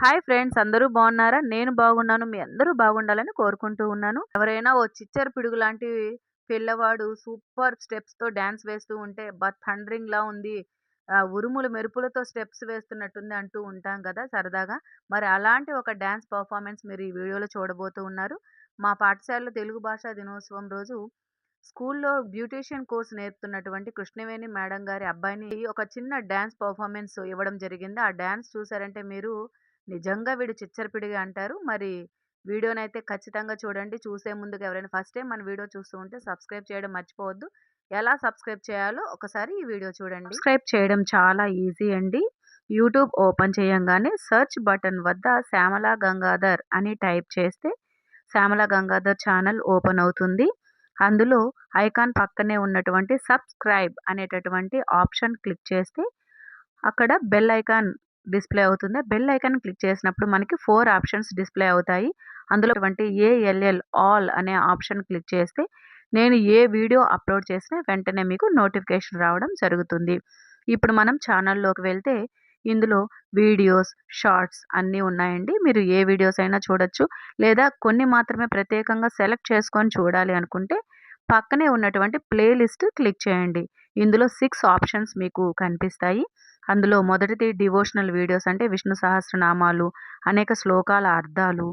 Hi friends అందరూ బాగున్నారా? నేను బాగున్నాను మీ అందరూ బాగుండాలని కోరుకుంటూ ఉన్నాను. ఎవరైనా ఓ చిచ్చర్ పిడుగు లాంటి పిల్లవాడు సూపర్ స్టెప్స్తో డ్యాన్స్ వేస్తూ ఉంటే బ థండరింగ్ లా ఉంది. ఉరుములు మెరుపులతో స్టెప్స్ వేస్తున్నట్టుంది అంటూ ఉంటాం కదా సరదాగా. మరి అలాంటి ఒక డ్యాన్స్ పర్ఫార్మెన్స్ మీరు ఈ వీడియోలో చూడబోతూ ఉన్నారు. మా పాఠశాలలో తెలుగు భాషా దినోత్సవం రోజు స్కూల్లో బ్యూటీషియన్ కోర్స్ నేర్పుతున్నటువంటి కృష్ణవేణి మేడం గారి అబ్బాయిని ఒక చిన్న డ్యాన్స్ పర్ఫార్మెన్స్ ఇవ్వడం జరిగింది. ఆ డ్యాన్స్ చూసారంటే మీరు నిజంగా వీడు చిచ్చరపిడిగా అంటారు. మరి వీడియోనైతే ఖచ్చితంగా చూడండి. చూసే ముందుకు ఎవరైనా ఫస్ట్ టైం మన వీడియో చూస్తూ ఉంటే సబ్స్క్రైబ్ చేయడం మర్చిపోవద్దు. ఎలా సబ్స్క్రైబ్ చేయాలో ఒకసారి ఈ వీడియో చూడండి. సబ్స్క్రైబ్ చేయడం చాలా ఈజీ అండి. యూట్యూబ్ ఓపెన్ చేయంగానే సెర్చ్ బటన్ వద్ద శ్యామల గంగాధర్ అని టైప్ చేస్తే శ్యామల గంగాధర్ ఛానల్ ఓపెన్ అవుతుంది. అందులో ఐకాన్ పక్కనే ఉన్నటువంటి సబ్స్క్రైబ్ అనేటటువంటి ఆప్షన్ క్లిక్ చేస్తే అక్కడ బెల్ ఐకాన్ డిస్ప్లే అవుతుందో? బెల్ ఐకాన్ క్లిక్ చేసినప్పుడు మనకి ఫోర్ ఆప్షన్స్ డిస్ప్లే అవుతాయి. అందులో వంటి ఏఎల్ఎల్ ఆల్ అనే ఆప్షన్ క్లిక్ చేస్తే నేను ఏ వీడియో అప్లోడ్ చేసినా వెంటనే మీకు నోటిఫికేషన్ రావడం జరుగుతుంది. ఇప్పుడు మనం ఛానల్లోకి వెళ్తే ఇందులో వీడియోస్ షార్ట్స్ అన్నీ ఉన్నాయండి. మీరు ఏ వీడియోస్ అయినా చూడొచ్చు. లేదా కొన్ని మాత్రమే ప్రత్యేకంగా సెలెక్ట్ చేసుకొని చూడాలి అనుకుంటే పక్కనే ఉన్నటువంటి ప్లేలిస్ట్ క్లిక్ చేయండి. ఇందులో సిక్స్ ఆప్షన్స్ మీకు కనిపిస్తాయి. అందులో మొదటిది డివోషనల్ వీడియోస్ అంటే విష్ణు సహస్రనామాలు అనేక శ్లోకాల అర్థాలు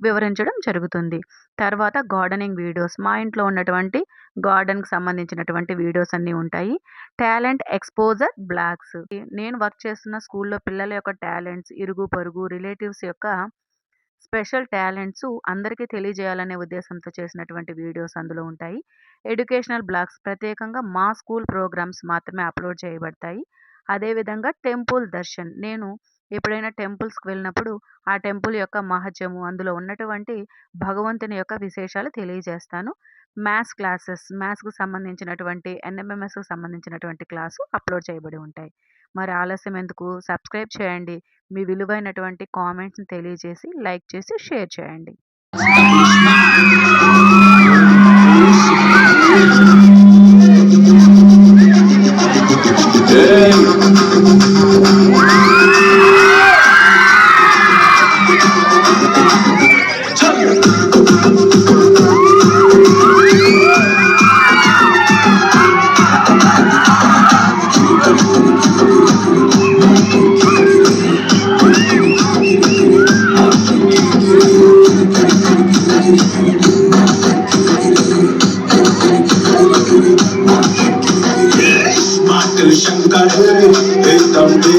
వివరించడం జరుగుతుంది. తర్వాత గార్డెనింగ్ వీడియోస్. మా ఇంట్లో ఉన్నటువంటి గార్డెన్కి సంబంధించినటువంటి వీడియోస్ అన్నీ ఉంటాయి. Talent exposure blogs. నేను వర్క్ చేస్తున్న స్కూల్లో పిల్లల యొక్క టాలెంట్స్ ఇరుగు పొరుగు రిలేటివ్స్ యొక్క స్పెషల్ టాలెంట్స్ అందరికీ తెలియజేయాలనే ఉద్దేశంతో చేసినటువంటి వీడియోస్ అందులో ఉంటాయి. ఎడ్యుకేషనల్ బ్లాగ్స్ ప్రత్యేకంగా మా స్కూల్ ప్రోగ్రామ్స్ మాత్రమే అప్లోడ్ చేయబడతాయి. అదేవిధంగా టెంపుల్ దర్శన్. నేను ఎప్పుడైనా టెంపుల్స్కి వెళ్ళినప్పుడు ఆ టెంపుల్ యొక్క మహజము అందులో ఉన్నటువంటి భగవంతుని యొక్క విశేషాలు తెలియజేస్తాను. మ్యాథ్స్ క్లాసెస్ మ్యాథ్స్కు సంబంధించినటువంటి ఎన్ఎంఎంఎస్కు సంబంధించినటువంటి క్లాసు అప్లోడ్ చేయబడి ఉంటాయి. మరి ఆలస్యం ఎందుకు? సబ్స్క్రైబ్ చేయండి. మీ విలువైనటువంటి కామెంట్స్ని తెలియజేసి లైక్ చేసి షేర్ చేయండి. Yeah.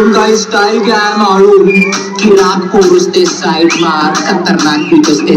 उनका स्टाइल क्या है मालूम को उसते साइड मार खतरनाक भी उसते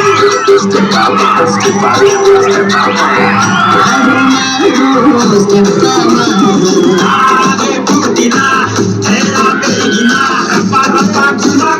Step out, step out, step out. I don't know, step out. Putina, ela menina, para fatura